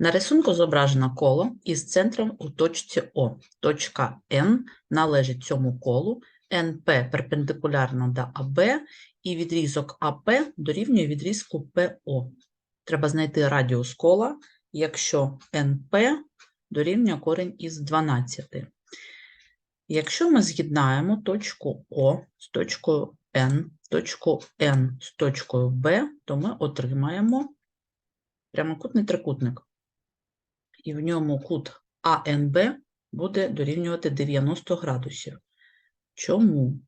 На рисунку зображено коло із центром у точці О. Точка N належить цьому колу, НП перпендикулярно до АБ, і відрізок АП дорівнює відрізку ПО. Треба знайти радіус кола, якщо НП дорівнює корінь із 12. Якщо ми з'єднаємо точку О з точкою N, точку N з точкою Б, то ми отримаємо прямокутний трикутник. І в ньому кут АНБ буде дорівнювати 90 градусів. Чому?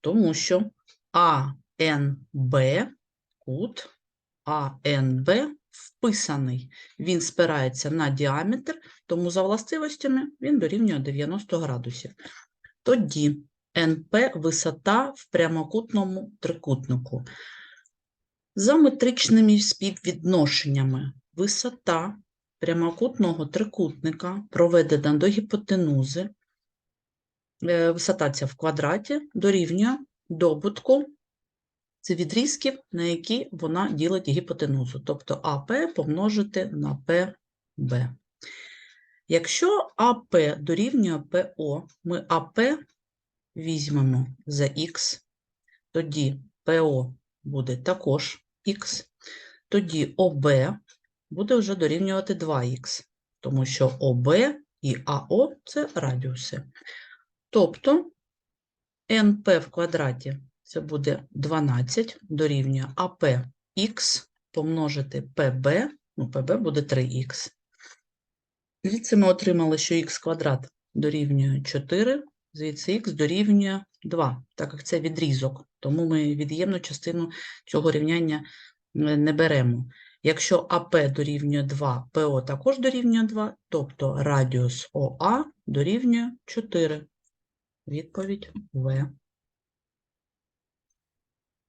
Тому що АНБ, кут АНБ вписаний. Він спирається на діаметр, тому за властивостями він дорівнює 90 градусів. Тоді НП висота в прямокутному трикутнику. За метричними співвідношеннями висота прямокутного трикутника проведена до гіпотенузи, е, висота ця в квадраті дорівнює добутку це відрізків, на які вона ділить гіпотенузу, тобто АП помножити на ПБ. Якщо АП дорівнює ПО, ми АП візьмемо за х, тоді ПО буде також х, тоді ОБ буде вже дорівнювати 2х, тому що ОБ і АО – це радіуси. Тобто НП в квадраті це буде 12 дорівнює АП х помножити ПБ, ну ПБ буде 3х. Звідси ми отримали, що х квадрат дорівнює 4, звідси х дорівнює 2, так як це відрізок, тому ми від'ємну частину цього рівняння е, не беремо. Якщо АП дорівнює 2, ПО також дорівнює 2, тобто радіус ОА дорівнює 4. Відповідь В.